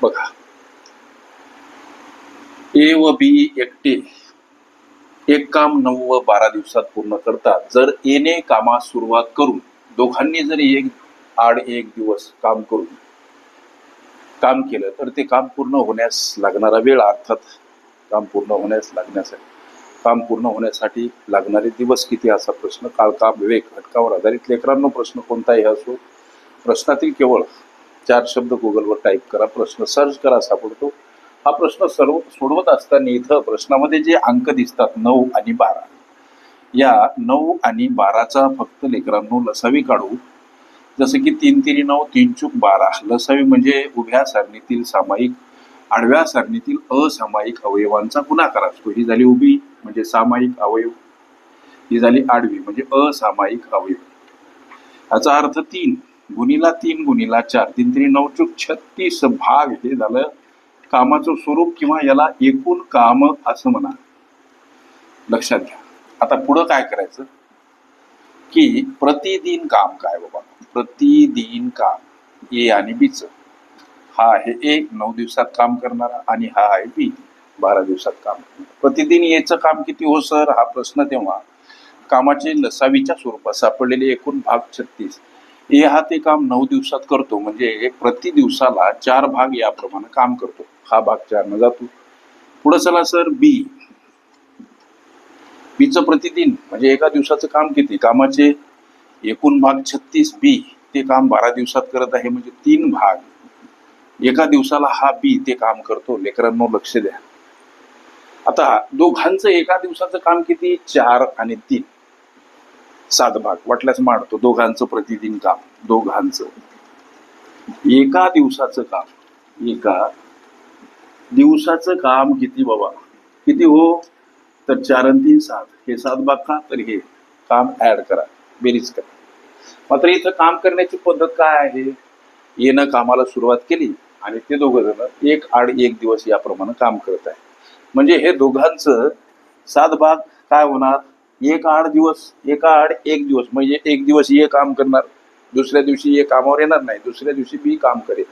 बघा. ए व बी एकटे. एक काम नऊ व बारा दिवसात पूर्ण करतात. जर एने कामास सुरुवात करून दोघांनी जरी एक आड एक दिवस काम करून काम केलं तर ते काम पूर्ण होण्यास लागणारा वेळ अर्थात काम पूर्ण होण्यास लागण्यासाठी काम पूर्ण होण्यासाठी लागणारे दिवस किती असा प्रश्न? काळका विवेक घटकावर आधारित लेकरांनो प्रश्न कोणताही असो प्रश्नातील केवळ चार शब्द गुगलवर टाईप करा प्रश्न सर्च करा सापडतो. हा प्रश्न सर्व सोडवत असताना इथं प्रश्नामध्ये जे अंक दिसतात नऊ आणि बारा. या नऊ आणि बाराचा फक्त लेकरांनो लसावी काढू. जसं की तीन तिरी नऊ तीन चूक बारा. लसावी म्हणजे उभ्या सारणीतील सामायिक आडव्या सारणीतील असामायिक अवयवांचा गुणाकार असतो ही झाली उभी म्हणजे सामायिक अवयव. ही झाली आडवी म्हणजे असामायिक अवयव. याचा अर्थ तीन. गुणीला तीन गुणीला चार. तीन तिरी नऊ चूक छत्तीस भाग हे झालं. कामाचं स्वरूप किंवा याला एकूण काम असं म्हणा. लक्षात घ्या. आता पुढं काय करायचं? की प्रतिदिन काम काय बाबा? प्रतिदिन काम. ए आणि बीच हा आहे ए नऊ दिवसात काम करणारा आणि हा आहे बी बारा दिवसात काम करणारा. प्रतिदिन एचं काम किती हो सर? हा प्रश्न तेव्हा. कामाचे लसावीच्या स्वरूपात सापडलेले एकूण भाग छत्तीस. ए हा ते काम नऊ दिवसात करतो. म्हणजे प्रति दिवसाला चार भाग याप्रमाणे काम करतो. हा भाग चारनं जातो. पुढे चला सर बी बीचं प्रतिदिन म्हणजे एका दिवसाचं काम किती? कामाचे एकूण भाग छत्तीस. बी ते काम बारा दिवसात करत आहे. म्हणजे तीन भाग. एका दिवसाला हा बी ते काम करतो. लेकरांनो लक्ष द्या. आता दोघांचं एका दिवसाचं काम किती? चार आणि तीन. सात भाग. वाटल्यास मांडतो. दोघांचं प्रतिदिन काम. दोघांचं. एका दिवसाचं काम. एका दिवसाचं काम किती बाबा? किती हो? तर चार आणि तीन सात. हे सात भाग का? तर हे काम ऍड करा. बेरीज करा. मात्र इथं काम करण्याची पद्धत काय आहे? येणं कामाला सुरुवात केली आणि ते दोघं जण एक आड एक दिवस याप्रमाणे काम करत आहे म्हणजे हे दोघांचं सात भाग काय होणार? एक आठ दिवस एका आड एक दिवस. म्हणजे एक दिवस ये काम करणार दुसऱ्या दिवशी ये कामावर येणार नाही दुसऱ्या दिवशी बी काम करेल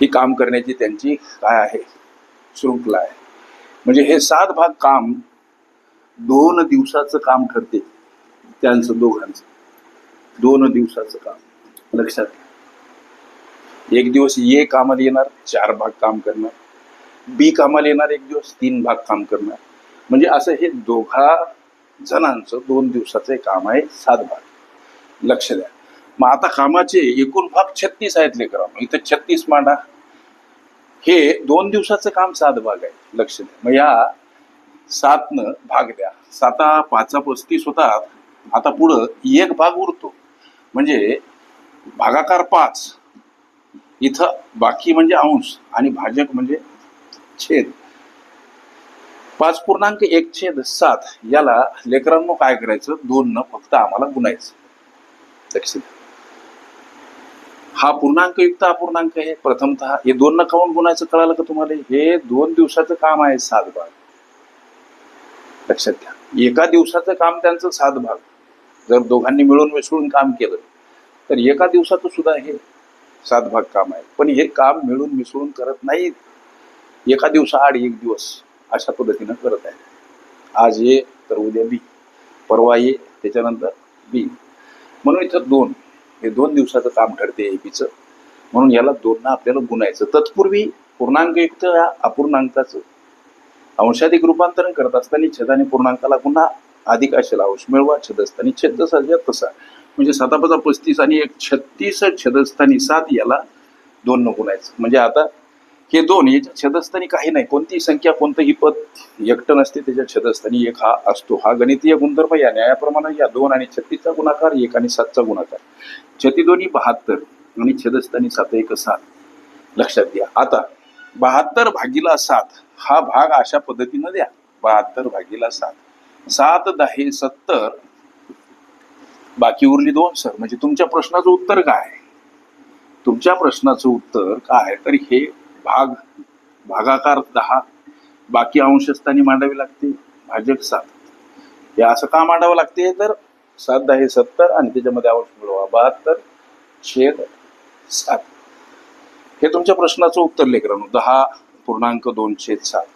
ही काम करण्याची त्यांची काय आहे? शृंखला आहे. म्हणजे हे सात भाग काम दोन दिवसाचं काम ठरते त्यांचं दोघांचं. दोन दिवसाचं काम. लक्षात घ्या. एक दिवस ये कामाला येणार चार भाग काम करणार. बी कामाला येणार एक दिवस तीन भाग काम करणार. म्हणजे असं हे दोघा जणांचं दोन दिवसाचं एक काम आहे सात भाग लक्ष द्या. मग आता कामाचे एकूण भाग छत्तीस आहेत लेकरांनो इथं छत्तीस मांडा. हे दोन दिवसाचं काम सात भाग आहे. लक्ष द्या. मग या सातनं भाग द्या. साता पाचा पस्तीस होतात. आता पुढं एक भाग उरतो. म्हणजे भागाकार पाच. इथं बाकी म्हणजे अंश आणि भाजक म्हणजे छेद. पाच पूर्णांक एक छेद सात याला लेकरांनो काय करायचं? दोन न फक्त आम्हाला गुणायचं. लक्ष द्या. हा पूर्णांकयुक्त अपूर्णांक आहे. प्रथमतः हे दोन न काऊन गुणायचं कळालं का तुम्हाला? हे दोन दिवसाचं काम आहे सात भाग लक्षात घ्या एका दिवसाचं काम त्यांचं सात भाग जर दोघांनी मिळून मिसळून काम केलं तर एका दिवसाचं सुद्धा हे सात भाग काम आहे. पण हे काम मिळून मिसळून करत नाहीत. एका दिवसाआड एक दिवस. अशा पद्धतीनं करत आहे. आज ये तर उद्या बी. परवा ये त्याच्यानंतर बी. म्हणून इथं दोन. हे दोन दिवसाचं काम ठरते एपीचं म्हणून याला दोनना आपल्याला गुणायचं. तत्पूर्वी पूर्णांकयुक्त या अपूर्णांकाचं. अंशाधिक रूपांतरण करत असताना छेदाने पूर्णांकाला पुन्हा अधिक असेल अंश मिळवा. छेदस्थानी छेद जसा तसा. म्हणजे सातापाचा पस्तीस आणि एक छत्तीस छेदस्थानी सात याला दोन न गुणायचं. म्हणजे आता हे दोन याच्या छेदस्थानी काही नाही. कोणतीही संख्या कोणतंही पद एकटं नसते त्याच्या छेदस्थानी एक हा असतो. हा गणितीय गुणधर्म या न्यायाप्रमाणे या दोन आणि छत्तीसचा गुणाकार एक आणि सातचा गुणाकार. छती दोन्ही बहात्तर आणि छेदस्थानी सात एक सात. लक्षात घ्या. आता बहात्तर भागीला सात हा भाग अशा पद्धतीनं द्या. बहात्तर भागीला सात. सात दहा सत्तर बाकी उरली दोन सर. म्हणजे तुमच्या प्रश्नाचं उत्तर काय? तुमच्या प्रश्नाचं उत्तर काय? तर हे भाग भागाकार दहा. बाकी अंशस्थानी मांडावी लागते भाजक सात. हे असं का मांडावं लागते? तर सात दहा हे सत्तर आणि त्याच्यामध्ये अंश मिळवा बहात्तर छेद सात. हे तुमच्या प्रश्नाचं उत्तर लेकरांनो दहा पूर्णांक दोनशे सात.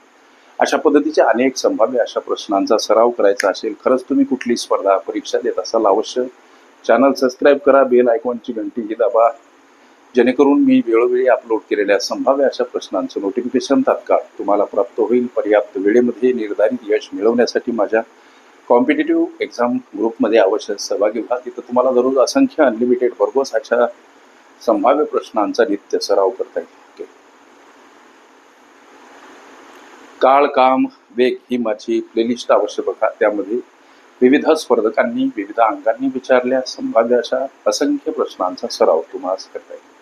अशा पद्धतीचे अनेक संभाव्य अशा प्रश्नांचा सराव करायचा असेल खरंच तुम्ही कुठली स्पर्धा परीक्षा देत असाल अवश्य. चॅनल सबस्क्राईब करा बेल आयकॉनची घंटी ही दाबा. जेणेकरून मी वेळोवेळी अपलोड केलेल्या संभाव्य अशा प्रश्नांचं नोटिफिकेशन तात्काळ तुम्हाला प्राप्त होईल. पर्याप्त वेळेमध्ये निर्धारित यश मिळवण्यासाठी माझ्या कॉम्पिटेटिव्ह एक्झाम ग्रुपमध्ये अवश्य सहभागी व्हा. तिथं तुम्हाला दररोज असंख्य अनलिमिटेड भरघोस अशा संभाव्य प्रश्नांचा नित्य सराव करता येईल. काळ काम वेग ही माझी प्लेलिस्ट अवश्य बघा. त्यामध्ये विविध स्पर्धकांनी विविध अंगांनी विचारल्या संभाव्य अशा असंख्य प्रश्नांचा सराव तुम्हाला करता येईल.